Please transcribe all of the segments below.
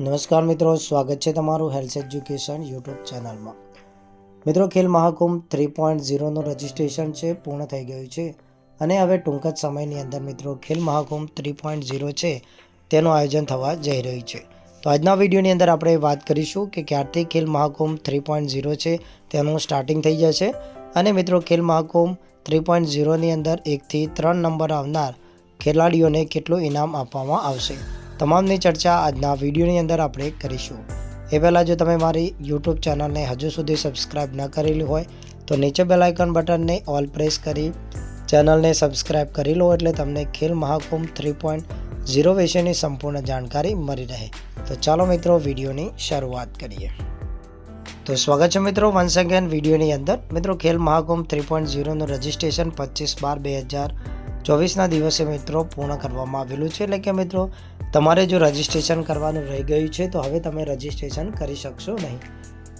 નમસ્કાર મિત્રો, સ્વાગત છે તમારું હેલ્થ એજ્યુકેશન યુટ્યુબ ચેનલમાં. મિત્રો, ખેલ મહાકુંભ થ્રી પોઈન્ટ ઝીરોનું રજિસ્ટ્રેશન છે, પૂર્ણ થઈ ગયું છે. અને હવે ટૂંક જ સમયની અંદર મિત્રો, Khel Mahakumbh three point zero છે, તેનું આયોજન થવા જઈ રહ્યું છે. તો આજના વિડીયોની અંદર આપણે વાત કરીશું કે ક્યારથી ખેલ મહાકુંભ થ્રી પોઈન્ટ ઝીરો છે, તેનું સ્ટાર્ટિંગ થઈ જશે. અને મિત્રો, ખેલ મહાકુંભ થ્રી પોઈન્ટ ઝીરોની અંદર એકથી ત્રણ નંબર આવનાર ખેલાડીઓને કેટલું ઇનામ આપવામાં આવશે. તમામની ચર્ચા આજના વિડીયોની અંદર આપણે કરીશું. એ પહેલાં જો તમે મારી યુટ્યુબ ચેનલને હજુ સુધી સબસ્ક્રાઇબ ન કરેલી હોય, તો નીચે બેલાઇકન બટનને ઓલ પ્રેસ કરી ચેનલને સબસ્ક્રાઇબ કરી લો એટલે તમને ખેલ મહાકુંભ થ્રી પોઈન્ટ ઝીરો વિશેની સંપૂર્ણ જાણકારી મળી રહે. તો ચાલો મિત્રો વિડીયોની શરૂઆત કરીએ. તો સ્વાગત છે મિત્રો વન્સ અગેન વિડીયોની અંદર. મિત્રો ખેલ મહાકુંભ થ્રી પોઈન્ટ ઝીરોનું રજિસ્ટ્રેશન પચીસ બાર બે હજાર ચોવીસના દિવસે મિત્રો પૂર્ણ કરવામાં આવેલું છે. એટલે કે મિત્રો તમારે જો રજિસ્ટ્રેશન કરવાનું રહી ગયું છે, તો હવે તમે રજિસ્ટ્રેશન કરી શકશો નહીં.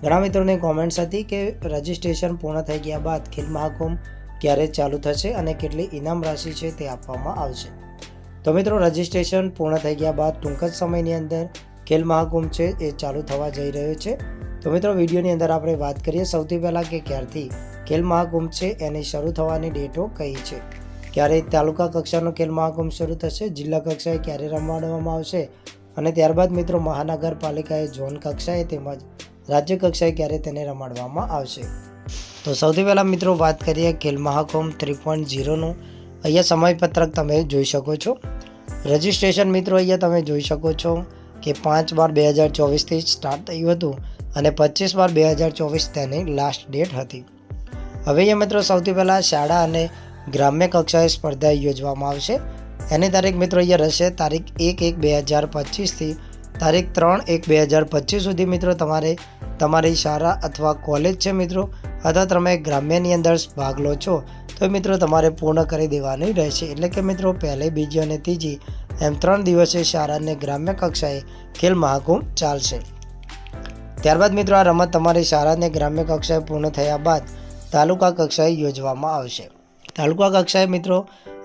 ઘણા મિત્રોને કોમેન્ટ્સ હતી કે રજિસ્ટ્રેશન પૂર્ણ થઈ ગયા બાદ ખેલ મહાકુંભ ક્યારે ચાલુ થશે અને કેટલી ઇનામ રાશિ છે તે આપવામાં આવશે. તો મિત્રો, રજિસ્ટ્રેશન પૂર્ણ થઈ ગયા બાદ ટૂંક જ સમયની અંદર ખેલ મહાકુંભ છે એ ચાલુ થવા જઈ રહ્યો છે. તો મિત્રો, વિડીયોની અંદર આપણે વાત કરીએ સૌથી પહેલાં કે ક્યારથી ખેલ મહાકુંભ છે, એની શરૂ થવાની ડેટો કઈ છે. ક્યારે તાલુકા કક્ષાનો ખેલ મહાકુંભ શરૂ થશે, જિલ્લા કક્ષાએ ક્યારે રમાડવામાં આવશે? અને ત્યારબાદ મિત્રો મહાનગરપાલિકાએ ઝોન કક્ષાએ તેમજ રાજ્ય કક્ષાએ ક્યારે તેને રમાડવામાં આવશે? તો સૌથી પહેલાં મિત્રો વાત કરીએ ખેલ મહાકુંભ થ્રી પોઈન્ટ ઝીરોનું. અહીંયા સમયપત્રક તમે જોઈ શકો છો. રજિસ્ટ્રેશન મિત્રો અહીંયા તમે જોઈ શકો છો કે પાંચ બાર બે હજાર ચોવીસથી સ્ટાર્ટ થયું હતું અને પચીસ બાર બે હજાર ચોવીસ તેની લાસ્ટ ડેટ હતી. હવે અહીંયા મિત્રો સૌથી પહેલાં શાળા અને ગ્રામ્ય કક્ષાએ સ્પર્ધા યોજવામાં આવશે. એની તારીખ મિત્રો અહીંયા રહેશે તારીખ એક એક બે હજાર પચીસથી તારીખ ત્રણ એક બે હજાર પચીસ સુધી મિત્રો તમારે તમારી શાળા અથવા કોલેજ છે મિત્રો અથવા તમે ગ્રામ્યની અંદર ભાગ લો છો તો મિત્રો તમારે પૂર્ણ કરી દેવાની રહેશે. એટલે કે મિત્રો પહેલી, બીજી અને ત્રીજી એમ ત્રણ દિવસે શાળા અને ગ્રામ્ય કક્ષાએ ખેલ મહાકુંભ ચાલશે. ત્યારબાદ મિત્રો આ રમત તમારી શાળા અને ગ્રામ્ય કક્ષાએ પૂર્ણ થયા બાદ તાલુકા કક્ષાએ યોજવામાં આવશે. તાલુકા કક્ષાએ મિત્રો,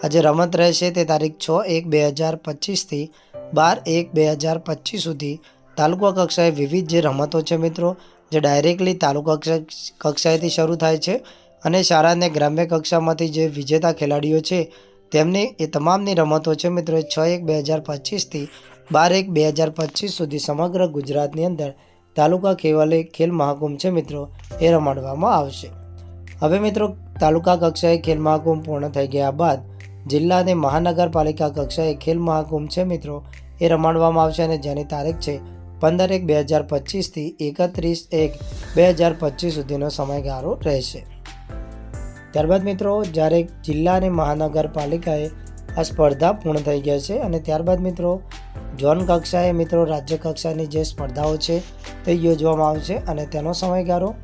આજે રમત રહેશે તે તારીખ છ એક બે હજાર પચીસથી બાર એક બે હજાર પચીસ સુધી. તાલુકા કક્ષાએ વિવિધ જે રમતો છે મિત્રો, જે ડાયરેક્ટલી તાલુકા કક્ષા, કક્ષાએથી શરૂ થાય છે અને શાળા અને ગ્રામ્ય કક્ષામાંથી જે વિજેતા ખેલાડીઓ છે, તેમની એ તમામની રમતો છે મિત્રો, છ એક બે હજાર પચીસથી બાર એક બે હજાર પચીસ સુધી સમગ્ર ગુજરાતની અંદર તાલુકા ખેવાલય ખેલ મહાકુંભ છે મિત્રો, એ રમાડવામાં આવશે. હવે મિત્રો, તાલુકા કક્ષાએ ખેલ મહાકુંભ પૂર્ણ થઈ ગયા બાદ જિલ્લા અને મહાનગરપાલિકા કક્ષાએ ખેલ મહાકુંભ છે મિત્રો. એ રમાડવામાં આવશે અને જેની તારીખ છે પંદર એક બે હજાર પચીસથી એકત્રીસ એક બે હજાર પચીસ સુધીનો સમયગાળો રહેશે. ત્યારબાદ મિત્રો, જ્યારે જિલ્લા અને મહાનગરપાલિકાએ આ સ્પર્ધા પૂર્ણ થઈ ગયા છે અને ત્યારબાદ મિત્રો, ઝોન કક્ષાએ મિત્રો રાજ્ય કક્ષાની જે સ્પર્ધાઓ છે તે યોજવામાં આવશે અને તેનો સમયગાળો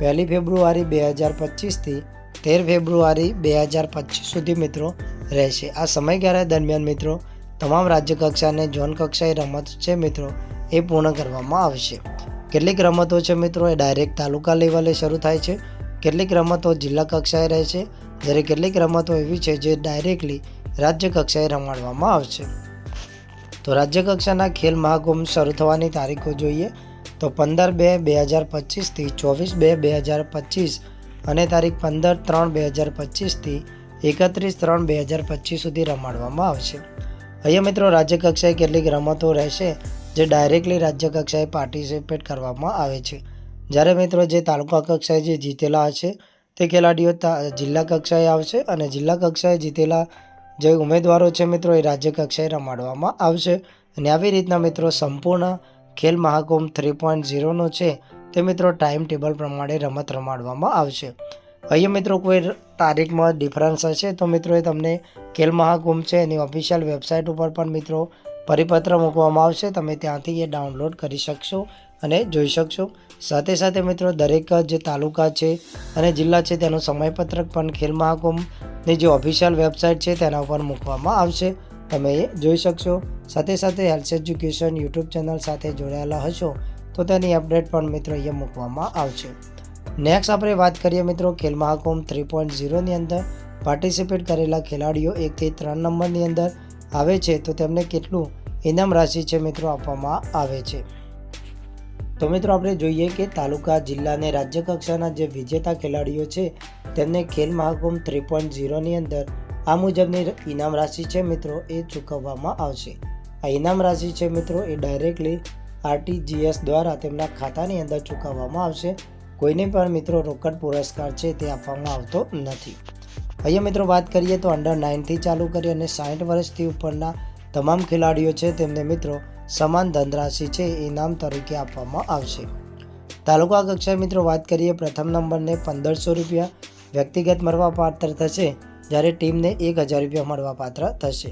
પહેલી ફેબ્રુઆરી બે હજાર પચીસથી તેર ફેબ્રુઆરી બે હજાર પચીસ સુધી મિત્રો રહેશે. આ સમયગાળા દરમિયાન મિત્રો તમામ રાજ્ય કક્ષા ઝોન કક્ષાએ રમત છે મિત્રો એ પૂર્ણ કરવામાં આવશે. કેટલીક રમતો છે મિત્રો એ ડાયરેક્ટ તાલુકા લેવલે શરૂ થાય છે. કેટલીક રમતો જિલ્લા કક્ષાએ રહે છે. જ્યારે કેટલીક રમતો એવી છે જે ડાયરેક્ટલી રાજ્ય કક્ષાએ રમાડવામાં આવશે. તો રાજ્ય કક્ષાના ખેલ મહાકુંભ શરૂ થવાની તારીખો જોઈએ. તો પંદર બે બે હજાર પચીસથી ચોવીસ બે બે હજાર પચીસ અને તારીખ પંદર ત્રણ બે હજાર પચીસથી એકત્રીસ ત્રણ બે હજાર પચીસ સુધી રમાડવામાં આવશે. અહીંયા મિત્રો રાજ્યકક્ષાએ કેટલીક રમતો રહેશે જે ડાયરેક્ટલી રાજ્ય કક્ષાએ પાર્ટિસિપેટ કરવામાં આવે છે. જ્યારે મિત્રો જે તાલુકા કક્ષાએ જે જીતેલા હશે તે ખેલાડીઓ જિલ્લા કક્ષાએ આવશે અને જિલ્લા કક્ષાએ જીતેલા જે ઉમેદવારો છે મિત્રો એ રાજ્ય કક્ષાએ રમાડવામાં આવશે અને આવી રીતના મિત્રો સંપૂર્ણ ખેલ મહાકુંભ થ્રી પોઈન્ટ ઝીરોનો છે તે મિત્રો ટાઈમ ટેબલ પ્રમાણે રમત રમાડવામાં આવશે. અહીંયા મિત્રો કોઈ તારીખમાં ડિફરન્સ હશે તો મિત્રો એ તમને ખેલ મહાકુંભ છે એની ઓફિશિયલ વેબસાઇટ ઉપર પણ મિત્રો પરિપત્ર મૂકવામાં આવશે. તમે ત્યાંથી એ ડાઉનલોડ કરી શકશો અને જોઈ શકશો. સાથે સાથે મિત્રો દરેક જે તાલુકા છે અને જિલ્લા છે તેનું સમયપત્રક પણ ખેલ મહાકુંભની જે ઓફિશિયલ વેબસાઇટ છે તેના ઉપર મૂકવામાં આવશે. તમે જોઈ શકશો. સાથે સાથે હેલ્થ એજ્યુકેશન યુટ્યુબ ચેનલ સાથે જોડાયેલા હશો, તો તેની અપડેટ પણ મિત્રો અહીંયા મૂકવામાં આવશે. નેક્સ્ટ આપણે વાત કરીએ મિત્રો ખેલ મહાકુંભ થ્રી પોઈન્ટ ઝીરોની અંદર. પાર્ટિસિપેટ કરેલા ખેલાડીઓ એકથી ત્રણ નંબરની અંદર આવે છે, તો તેમને કેટલું ઇનામ રાશિ છે મિત્રો આપવામાં આવે છે. તો મિત્રો આપણે જોઈએ કે તાલુકા, જિલ્લા અને રાજ્ય કક્ષાના જે વિજેતા ખેલાડીઓ છે, તેમને ખેલ મહાકુંભ થ્રી પોઈન્ટ ઝીરોની અંદર આ મુજબની ઇનામ રાશિ છે મિત્રો એ ચૂકવવામાં આવશે. આ ઇનામ રાશિ છે મિત્રો એ ડાયરેક્ટલી આરટીજીએસ દ્વારા તેમના ખાતાની અંદર ચૂકવવામાં આવશે. કોઈને પણ મિત્રો રોકડ પુરસ્કાર છે તે આપવામાં આવતો નથી. અહીંયા મિત્રો વાત કરીએ તો અંડર નાઇનથી ચાલુ કરી અને સાઠ વર્ષથી ઉપરના તમામ ખેલાડીઓ છે તેમને મિત્રો સમાન ધનરાશિ છે ઇનામ તરીકે આપવામાં આવશે. તાલુકા કક્ષાએ મિત્રો વાત કરીએ પ્રથમ નંબરને પંદરસો રૂપિયા. વ્યક્તિગત મળવા પાત્ર થશે. જ્યારે ટીમને એક હજાર રૂપિયા મળવા પાત્ર થશે.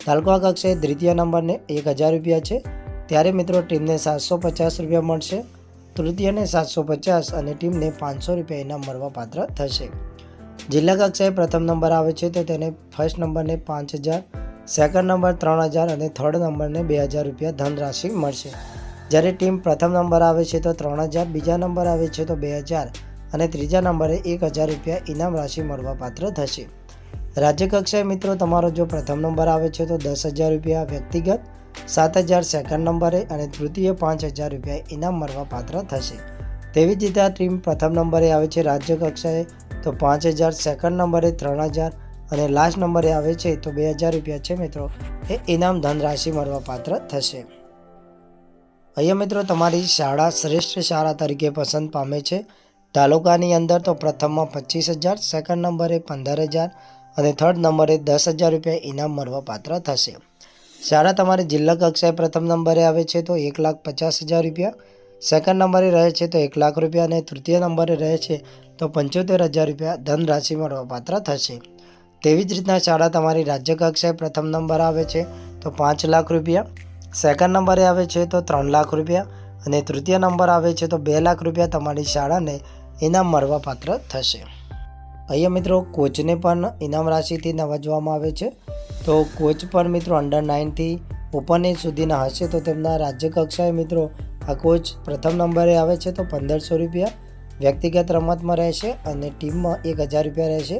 તાલુકા કક્ષાએ દ્વિતીય નંબરને એક હજાર રૂપિયા છે. ત્યારે મિત્રો ટીમને સાતસો પચાસ રૂપિયા મળશે. તૃતીયને સાતસો પચાસ અને ટીમને પાંચસો રૂપિયા ઇનામ મળવા પાત્ર થશે. જિલ્લા કક્ષાએ પ્રથમ નંબર આવે છે તો તેને ફર્સ્ટ નંબરને પાંચ હજાર, સેકન્ડ નંબર ત્રણ હજાર અને થર્ડ નંબરને બે હજાર રૂપિયા ધનરાશિ મળશે. જ્યારે ટીમ પ્રથમ નંબર આવે છે તો ત્રણ હજાર, બીજા નંબર આવે છે તો બે હજાર અને ત્રીજા નંબરે એક હજાર રૂપિયા ઇનામ રાશિ મળવાપાત્ર થશે. રાજ્ય કક્ષાએ મિત્રો, તમારો જો પ્રથમ નંબર આવે છે, તો દસ હજાર રૂપિયા વ્યક્તિગત, સાત હજાર સેકન્ડ નંબરે અને તૃતીય પાંચ હજાર રૂપિયા ઇનામ મળવા પાત્ર થશે. તેવી જ રીતે આ ટીમ પ્રથમ નંબરે આવે છે રાજ્ય કક્ષાએ તો પાંચ હજાર સેકન્ડ નંબરે ત્રણ હજાર અને લાસ્ટ નંબરે આવે છે, તો બે હજાર રૂપિયા છે મિત્રો, એ ઇનામ ધનરાશિ મળવા પાત્ર થશે. અહીંયા મિત્રો, તમારી શાળા શ્રેષ્ઠ શાળા તરીકે પસંદ પામે છે. તાલુકાની અંદર તો પ્રથમમાં પચીસ હજાર, સેકન્ડ નંબરે પંદર હજાર અને થર્ડ નંબરે દસ હજાર રૂપિયા ઇનામ મળવાપાત્ર થશે. શાળા તમારી જિલ્લા કક્ષાએ પ્રથમ નંબરે આવે છે તો એક લાખ પચાસ હજાર રૂપિયા. સેકન્ડ નંબરે રહે છે તો એક લાખ રૂપિયા અને તૃતીય નંબરે રહે છે તો પંચોતેર હજાર રૂપિયા ધનરાશિ મળવાપાત્ર થશે. તેવી જ રીતના શાળા તમારી રાજ્ય કક્ષાએ પ્રથમ નંબર આવે છે તો પાંચ લાખ રૂપિયા. સેકન્ડ નંબરે આવે છે તો ત્રણ લાખ રૂપિયા અને તૃતીય નંબર આવે છે તો બે લાખ રૂપિયા તમારી શાળાને ઇનામ મળવાપાત્ર થશે. અહીંયા મિત્રો કોચને પણ ઇનામ રાશિથી નવાજવામાં આવે છે. તો કોચ પણ મિત્રો અંડર નાઇનથી ઓપન એજ સુધીના હશે. તો તેમના રાજ્ય કક્ષાએ મિત્રો આ કોચ પ્રથમ નંબરે આવે છે તો પંદરસો રૂપિયા વ્યક્તિગત રમતમાં રહેશે અને ટીમમાં એક હજાર રૂપિયા રહેશે.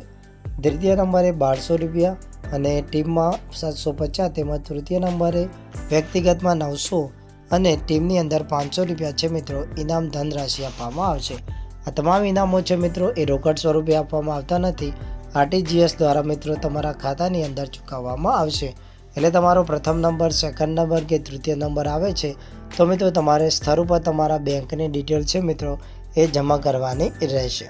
દ્વિતીય નંબરે બારસો રૂપિયા અને ટીમમાં સાતસો પચાસ તેમજ તૃતીય નંબરે વ્યક્તિગતમાં નવસો અને ટીમની અંદર પાંચસો રૂપિયા છે મિત્રો ઇનામ ધનરાશિ આપવામાં આવશે. આ તમામ ઇનામો છે મિત્રો, એ રોકડ સ્વરૂપે આપવામાં આવતા નથી. આરટીજીએસ દ્વારા મિત્રો તમારા ખાતાની અંદર ચૂકવવામાં આવશે. એટલે તમારો પ્રથમ નંબર સેકન્ડ નંબર કે તૃતીય નંબર આવે છે, તો મિત્રો તમારે સ્થળ ઉપર તમારા બેંકની ડિટેલ છે મિત્રો, એ જમા કરવાની રહેશે.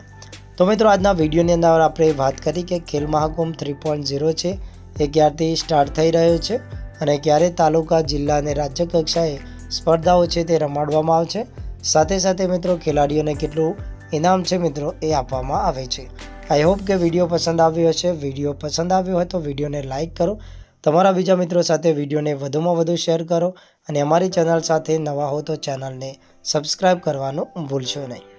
તો મિત્રો આજના વિડીયોની અંદર આપણે વાત કરી કે ખેલ મહાકુંભ થ્રી પોઈન્ટ ઝીરો છે, એ ક્યારથી સ્ટાર્ટ થઈ રહ્યો છે અને ક્યારે તાલુકા, જિલ્લા અને રાજ્ય કક્ષાએ સ્પર્ધાઓ છે તે રમાડવામાં આવશે. સાથે સાથે મિત્રો ખેલાડીઓને કેટલું ઇનામ છે મિત્રો એ આપવામાં આવે છે. આઈ હોપ કે વીડિયો પસંદ આવ્યો હશે. વીડિયો પસંદ આવ્યો હોય તો વિડીયોને લાઇક કરો. તમારા બીજા મિત્રો સાથે વિડીયોને વધુમાં વધુ શેર કરો અને અમારી ચેનલ સાથે નવા હો તો ચેનલને સબસ્ક્રાઈબ કરવાનું ભૂલશો નહીં.